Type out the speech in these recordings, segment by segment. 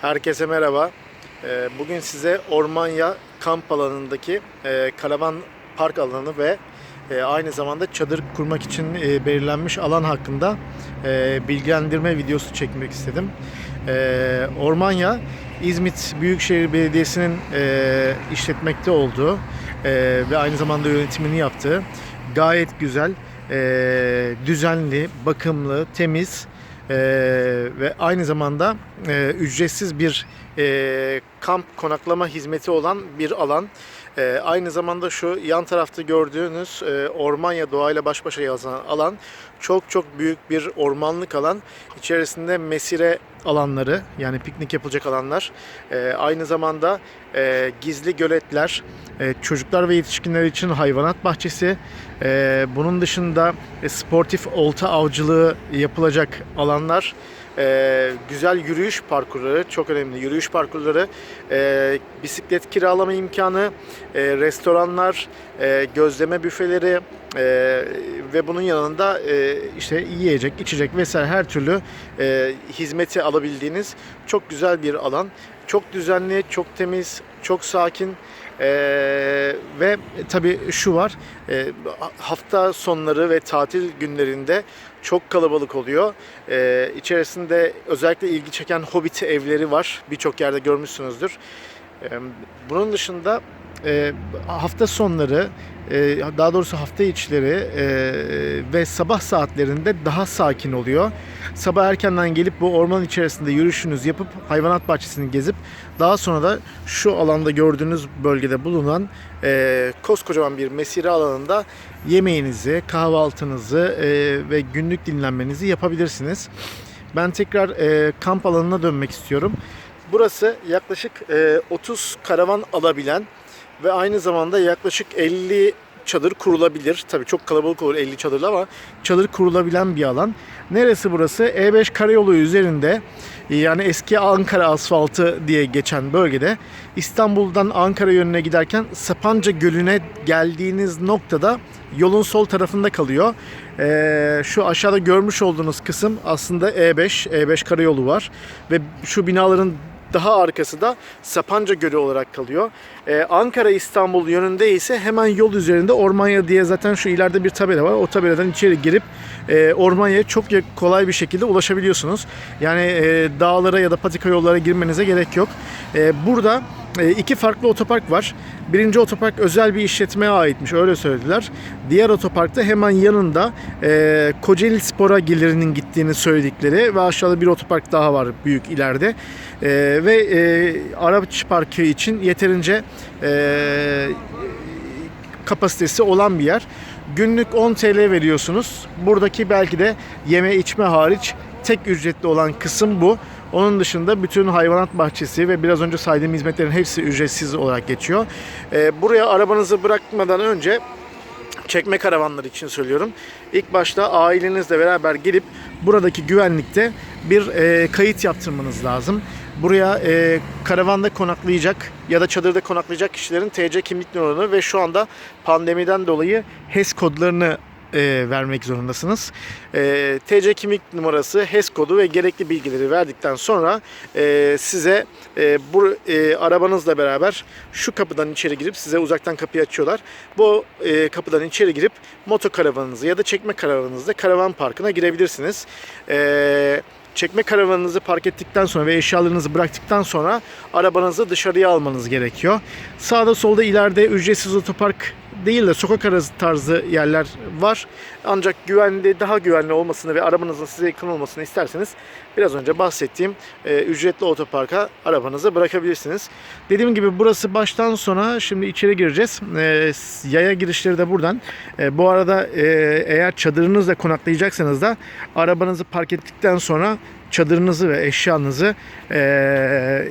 Herkese merhaba. Ee, Bugün size Ormanya kamp alanındaki e, karavan park alanı ve e, aynı zamanda çadır kurmak için e, belirlenmiş alan hakkında bilgilendirme videosu çekmek istedim. Ormanya, İzmit Büyükşehir Belediyesi'nin işletmekte olduğu ve aynı zamanda yönetimini yaptığı gayet güzel, düzenli, bakımlı, temiz ee, ve aynı zamanda e, ücretsiz bir e, kamp konaklama hizmeti olan bir alan. E, aynı zamanda şu yan tarafta gördüğünüz e, Ormanya doğayla baş başa yazan alan çok çok büyük bir ormanlık alan. İçerisinde mesire alanları yani piknik yapılacak alanlar. E, aynı zamanda e, gizli göletler, e, çocuklar ve yetişkinler için hayvanat bahçesi. E, bunun dışında e, sportif olta avcılığı yapılacak alanlar. E, güzel yürüyüş parkurları, çok önemli yürüyüş parkurları, e, bisiklet kiralama imkanı, e, restoranlar, e, gözleme büfeleri e, ve bunun yanında e, işte yiyecek, içecek vesaire her türlü e, hizmeti alabildiğiniz çok güzel bir alan. Çok düzenli, çok temiz, çok sakin. Ee, ve tabii şu var e, hafta sonları ve tatil günlerinde çok kalabalık oluyor. Ee, içerisinde özellikle ilgi çeken hobbit evleri var. Birçok yerde görmüşsünüzdür. Ee, bunun dışında e, hafta sonları e, daha doğrusu hafta içleri e, ve sabah saatlerinde daha sakin oluyor. Sabah erkenden gelip bu orman içerisinde yürüyüşünüzü yapıp hayvanat bahçesini gezip daha sonra da şu alanda gördüğünüz bölgede bulunan e, koskocaman bir mesire alanında yemeğinizi, kahvaltınızı e, ve günlük dinlenmenizi yapabilirsiniz. Ben tekrar e, kamp alanına dönmek istiyorum. Burası yaklaşık e, 30 karavan alabilen ve aynı zamanda yaklaşık 50 çadır kurulabilir. Tabii çok kalabalık olur 50 çadırlı ama çadır kurulabilen bir alan. Neresi burası? E5 karayolu üzerinde yani eski Ankara asfaltı diye geçen bölgede İstanbul'dan Ankara yönüne giderken Sapanca Gölü'ne geldiğiniz noktada yolun sol tarafında kalıyor. Ee, şu aşağıda görmüş olduğunuz kısım aslında E5, E5 karayolu var ve şu binaların daha arkası da Sapanca Gölü olarak kalıyor. Ee, Ankara İstanbul yönünde ise hemen yol üzerinde Ormanya diye zaten şu ileride bir tabela var. O tabeladan içeri girip e, Ormanya'ya çok kolay bir şekilde ulaşabiliyorsunuz. Yani e, dağlara ya da patika yollara girmenize gerek yok. E, burada iki farklı otopark var. Birinci otopark özel bir işletmeye aitmiş öyle söylediler. Diğer otoparkta hemen yanında e, Kocaeli Spor'a gelirinin gittiğini söyledikleri ve aşağıda bir otopark daha var büyük ileride. E, ve e, araç parkı için yeterince e, kapasitesi olan bir yer. Günlük 10 TL veriyorsunuz. Buradaki belki de yeme içme hariç tek ücretli olan kısım bu. Onun dışında bütün hayvanat bahçesi ve biraz önce saydığım hizmetlerin hepsi ücretsiz olarak geçiyor. Ee, buraya arabanızı bırakmadan önce çekme karavanları için söylüyorum. İlk başta ailenizle beraber gelip buradaki güvenlikte bir e, kayıt yaptırmanız lazım. Buraya e, karavanda konaklayacak ya da çadırda konaklayacak kişilerin TC kimlik numaranı ve şu anda pandemiden dolayı HES kodlarını e, vermek zorundasınız. E, TC kimlik numarası, HES kodu ve gerekli bilgileri verdikten sonra e, size e, bu e, arabanızla beraber şu kapıdan içeri girip size uzaktan kapıyı açıyorlar. Bu e, kapıdan içeri girip motokaravanınızı ya da çekme karavanınızla karavan parkına girebilirsiniz. E, çekme karavanınızı park ettikten sonra ve eşyalarınızı bıraktıktan sonra arabanızı dışarıya almanız gerekiyor. Sağda solda ileride ücretsiz otopark değil de sokak arası tarzı yerler var. Ancak güvenli, daha güvenli olmasını ve arabanızın size yakın olmasını isterseniz biraz önce bahsettiğim e, ücretli otoparka arabanızı bırakabilirsiniz. Dediğim gibi burası baştan sona şimdi içeri gireceğiz. E, yaya girişleri de buradan. E, bu arada e, eğer çadırınızla konaklayacaksanız da arabanızı park ettikten sonra çadırınızı ve eşyanızı e,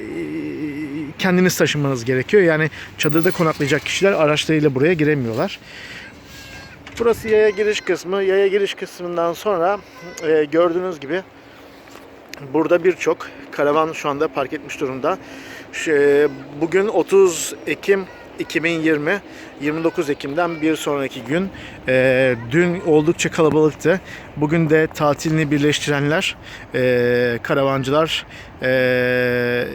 kendiniz taşımanız gerekiyor. Yani çadırda konaklayacak kişiler araçlarıyla buraya giremiyorlar. Burası yaya giriş kısmı. Yaya giriş kısmından sonra e, gördüğünüz gibi burada birçok karavan şu anda park etmiş durumda. Şu, bugün 30 Ekim 2020 29 Ekim'den bir sonraki gün. Ee, dün oldukça kalabalıktı. Bugün de tatilini birleştirenler, ee, karavancılar ee,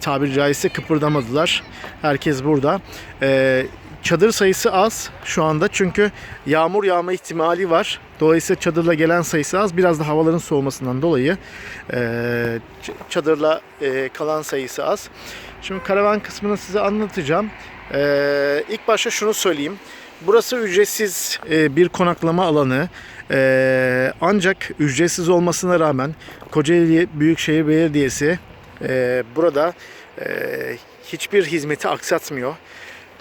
tabiri caizse kıpırdamadılar. Herkes burada. Ee, çadır sayısı az şu anda çünkü yağmur yağma ihtimali var. Dolayısıyla çadırla gelen sayısı az. Biraz da havaların soğumasından dolayı ç- çadırla ee, kalan sayısı az. Şimdi karavan kısmını size anlatacağım. Ee, ilk başta şunu söyleyeyim. Burası ücretsiz e, bir konaklama alanı. Ee, ancak ücretsiz olmasına rağmen Kocaeli Büyükşehir Belediyesi e, burada e, hiçbir hizmeti aksatmıyor.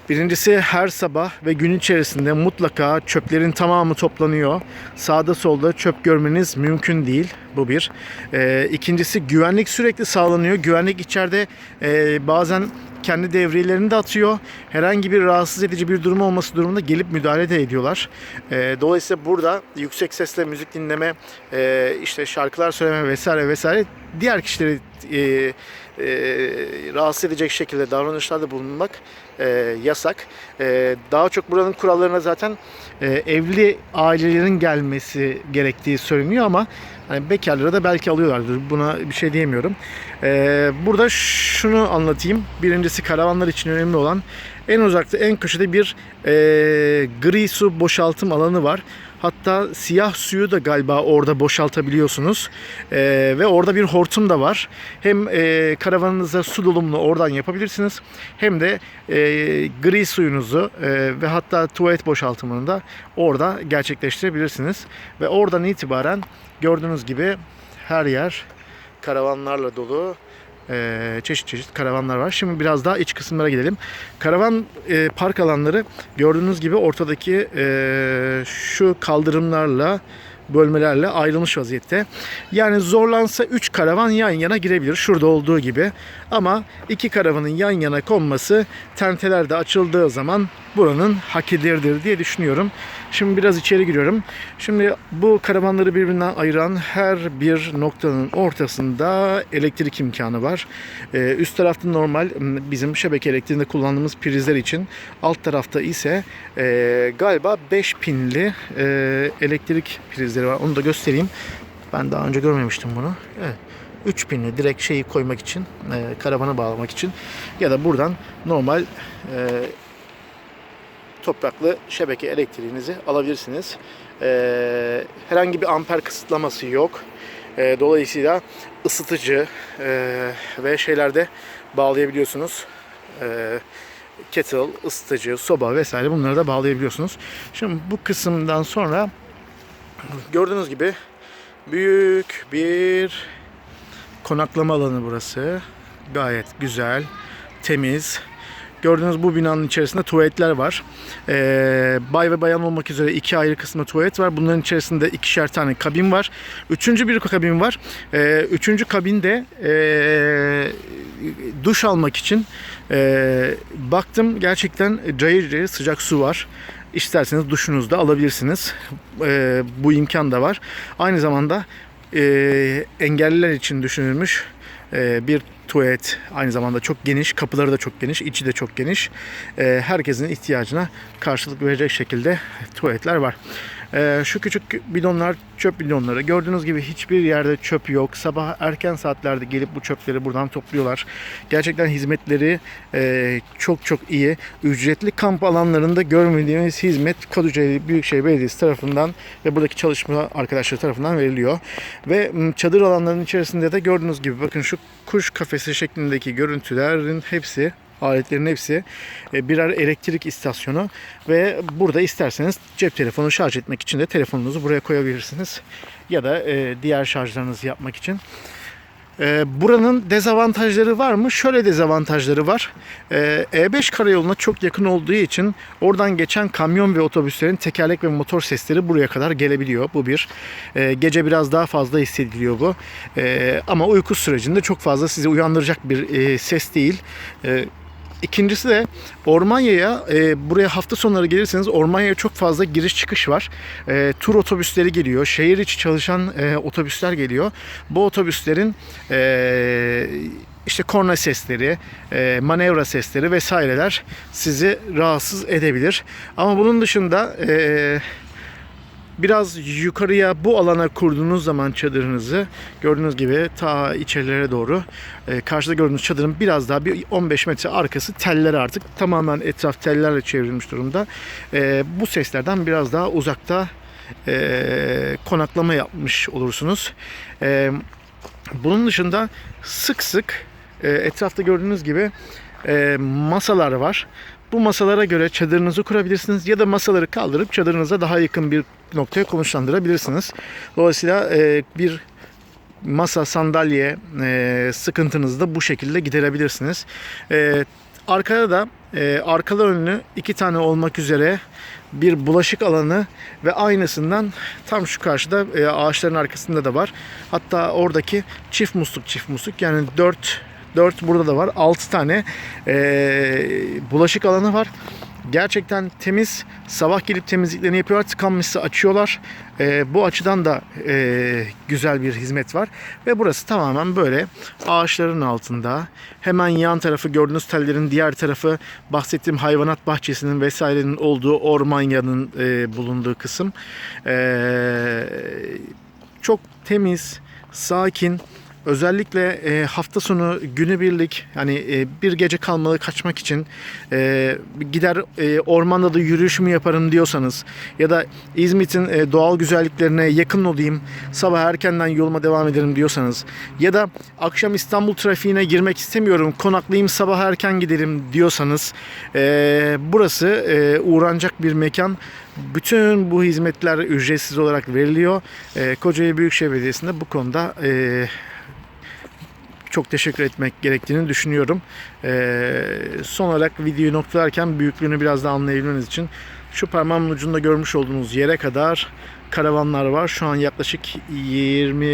Birincisi her sabah ve gün içerisinde mutlaka çöplerin tamamı toplanıyor. Sağda solda çöp görmeniz mümkün değil. Bu bir. Ee, ikincisi güvenlik sürekli sağlanıyor. Güvenlik içeride e, bazen kendi devrelerini de atıyor. Herhangi bir rahatsız edici bir durum olması durumunda gelip müdahale de ediyorlar. Ee, dolayısıyla burada yüksek sesle müzik dinleme, e, işte şarkılar söyleme vesaire vesaire diğer kişileri e, e, rahatsız edecek şekilde davranışlarda bulunmak e, yasak. E, daha çok buranın kurallarına zaten e, evli ailelerin gelmesi gerektiği söyleniyor ama hani bekarlara da belki alıyorlardır. Buna bir şey diyemiyorum. E, burada şunu anlatayım. Birincisi karavanlar için önemli olan en uzakta en köşede bir e, gri su boşaltım alanı var. Hatta siyah suyu da galiba orada boşaltabiliyorsunuz. Ee, ve orada bir hortum da var. Hem e, karavanınıza su dolumunu oradan yapabilirsiniz. Hem de e, gri suyunuzu e, ve hatta tuvalet boşaltımını da orada gerçekleştirebilirsiniz. Ve oradan itibaren gördüğünüz gibi her yer karavanlarla dolu. Ee, çeşit çeşit karavanlar var. Şimdi biraz daha iç kısımlara gidelim. Karavan e, park alanları gördüğünüz gibi ortadaki e, şu kaldırımlarla bölmelerle ayrılmış vaziyette. Yani zorlansa 3 karavan yan yana girebilir. Şurada olduğu gibi. Ama iki karavanın yan yana konması tenteler de açıldığı zaman buranın hak edilirdir diye düşünüyorum. Şimdi biraz içeri giriyorum. Şimdi bu karavanları birbirinden ayıran her bir noktanın ortasında elektrik imkanı var. Ee, üst tarafta normal bizim şebeke elektriğinde kullandığımız prizler için alt tarafta ise e, galiba 5 pinli e, elektrik prizleri var. Onu da göstereyim. Ben daha önce görmemiştim bunu. Evet. 3 pinli direkt şeyi koymak için, e, karavanı bağlamak için ya da buradan normal e, topraklı şebeke elektriğinizi alabilirsiniz. Ee, herhangi bir amper kısıtlaması yok. Ee, dolayısıyla ısıtıcı e, ve şeylerde bağlayabiliyorsunuz. Ee, kettle, ısıtıcı, soba vesaire bunları da bağlayabiliyorsunuz. Şimdi bu kısımdan sonra gördüğünüz gibi büyük bir konaklama alanı burası. Gayet güzel, temiz. Gördüğünüz bu binanın içerisinde tuvaletler var. Ee, bay ve bayan olmak üzere iki ayrı kısımda tuvalet var. Bunların içerisinde ikişer tane kabin var. Üçüncü bir kabin var. Ee, üçüncü kabinde ee, duş almak için ee, baktım gerçekten cayır cayır sıcak su var. İsterseniz duşunuzu da alabilirsiniz. Ee, bu imkan da var. Aynı zamanda ee, engelliler için düşünülmüş ee, bir tuvalet aynı zamanda çok geniş, kapıları da çok geniş, içi de çok geniş. Ee, herkesin ihtiyacına karşılık verecek şekilde tuvaletler var. Ee, şu küçük bidonlar çöp bidonları. Gördüğünüz gibi hiçbir yerde çöp yok. Sabah erken saatlerde gelip bu çöpleri buradan topluyorlar. Gerçekten hizmetleri e, çok çok iyi. Ücretli kamp alanlarında görmediğimiz hizmet Kadıköy Büyükşehir Belediyesi tarafından ve buradaki çalışma arkadaşları tarafından veriliyor. Ve çadır alanlarının içerisinde de gördüğünüz gibi bakın şu kuş kafesi şeklindeki görüntülerin hepsi aletlerin hepsi e, birer elektrik istasyonu ve burada isterseniz cep telefonu şarj etmek için de telefonunuzu buraya koyabilirsiniz ya da e, diğer şarjlarınızı yapmak için. E, buranın dezavantajları var mı? Şöyle dezavantajları var. E, E5 karayoluna çok yakın olduğu için oradan geçen kamyon ve otobüslerin tekerlek ve motor sesleri buraya kadar gelebiliyor. Bu bir. Gece biraz daha fazla hissediliyor bu. Ama uyku sürecinde çok fazla sizi uyandıracak bir ses değil. İkincisi de Ormanya'ya e, buraya hafta sonları gelirseniz Ormanya'ya çok fazla giriş çıkış var. E, tur otobüsleri geliyor. Şehir içi çalışan e, otobüsler geliyor. Bu otobüslerin e, işte korna sesleri, e, manevra sesleri vesaireler sizi rahatsız edebilir. Ama bunun dışında e, biraz yukarıya bu alana kurduğunuz zaman çadırınızı gördüğünüz gibi ta içerilere doğru e, karşıda gördüğünüz çadırın biraz daha bir 15 metre arkası teller artık tamamen etraf tellerle çevrilmiş durumda. E, bu seslerden biraz daha uzakta e, konaklama yapmış olursunuz. E, bunun dışında sık sık e, etrafta gördüğünüz gibi e, masalar var. Bu masalara göre çadırınızı kurabilirsiniz ya da masaları kaldırıp çadırınıza daha yakın bir noktaya konuşlandırabilirsiniz. Dolayısıyla e, bir masa, sandalye e, sıkıntınızı da bu şekilde giderebilirsiniz. E, arkada da e, arkalı önlü iki tane olmak üzere bir bulaşık alanı ve aynısından tam şu karşıda e, ağaçların arkasında da var. Hatta oradaki çift musluk çift musluk yani 4 4 burada da var. 6 tane e, bulaşık alanı var. Gerçekten temiz. Sabah gelip temizliklerini yapıyorlar. Tıkanmışsa açıyorlar. E, bu açıdan da e, güzel bir hizmet var. Ve burası tamamen böyle ağaçların altında. Hemen yan tarafı gördüğünüz tellerin diğer tarafı bahsettiğim hayvanat bahçesinin vesairenin olduğu ormanyanın e, bulunduğu kısım. E, çok temiz, sakin. Özellikle e, hafta sonu günübirlik hani e, bir gece kalmalı kaçmak için e, gider e, ormanda da yürüyüş mü yaparım diyorsanız ya da İzmit'in e, doğal güzelliklerine yakın olayım sabah erkenden yoluma devam ederim diyorsanız ya da akşam İstanbul trafiğine girmek istemiyorum konaklayayım sabah erken giderim diyorsanız e, burası e, uğranacak bir mekan. Bütün bu hizmetler ücretsiz olarak veriliyor. E, Kocaeli Büyükşehir Belediyesi'nde bu konuda e, çok teşekkür etmek gerektiğini düşünüyorum. Ee, son olarak videoyu noktalarken büyüklüğünü biraz daha anlayabilmeniz için şu parmağımın ucunda görmüş olduğunuz yere kadar karavanlar var. Şu an yaklaşık 20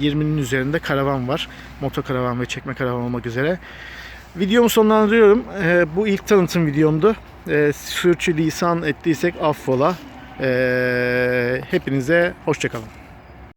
20'nin üzerinde karavan var. Motokaravan ve çekme karavan olmak üzere. Videomu sonlandırıyorum. Ee, bu ilk tanıtım videomdu. Ee, sürçülisan ettiysek affola. Ee, hepinize hoşçakalın.